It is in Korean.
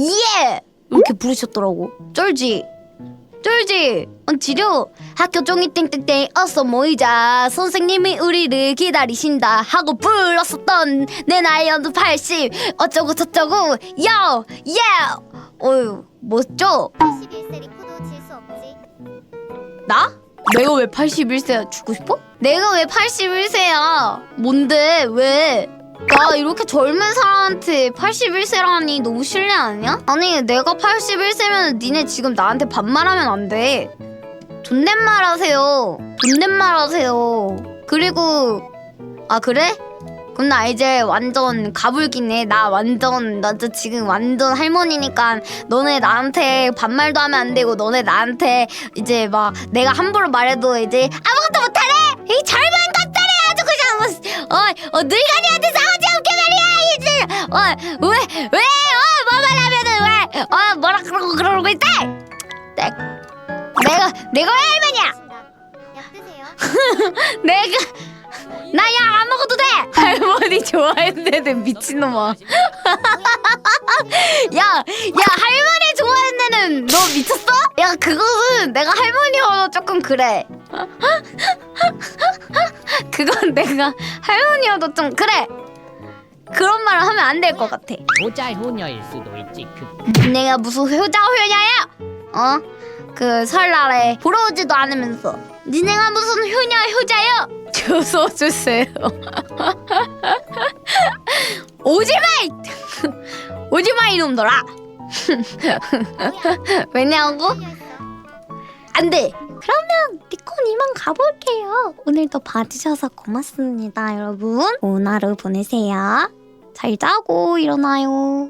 예! 이렇게 부르셨더라고. 쫄지? 쫄지? 어, 지려. 학교 종이 땡땡땡 어서 모이자. 선생님이 우리를 기다리신다. 하고 불렀었던 내 나이 어느 80 어쩌고 저쩌고 요! 예! 어휴 멋져. 81세 리코도 질 수 없지. 나? 내가 왜 81세야 죽고 싶어? 내가 왜 81세야? 뭔데? 왜? 나 이렇게 젊은 사람한테 81세라니 너무 실례 아니야? 아니 내가 81세면 니네 지금 나한테 반말하면 안 돼. 존댓말 하세요. 존댓말 하세요. 그리고 아 그래? 그럼 나 이제 완전 가불기네. 나 완전 나 진짜 지금 완전 할머니니까 너네 나한테 반말도 하면 안 되고 너네 나한테 이제 막 내가 함부로 말해도 이제 아무것도 못하래. 이 젊은 어왜왜어뭐 말하면은 왜어 뭐라 그러고 그러고 있대. 내, 내가 내가 왜 할머니야? 내가 나야 안 먹어도 돼. 할머니 좋아했는데 미친놈아. 야, 야 할머니 좋아했는데는 너 미쳤어? 야 그거는 내가 할머니여도 조금 그래. 그건 내가 할머니여도 좀 그래. 그런 말을 하면 안 될 것 같아. 효자 효녀일 수도 있지 그 내가 무슨 효자 효녀야? 어? 그 설날에 보러 오지도 않으면서 니네가 무슨 효녀 효자요? 줘서 주세요. 오지마! 이- 오지마 이놈들아. 왜냐고? 안 돼. 그러면 니콘 이만 가볼게요. 오늘도 봐주셔서 고맙습니다, 여러분. 좋은 하루 보내세요. 잘 자고 일어나요.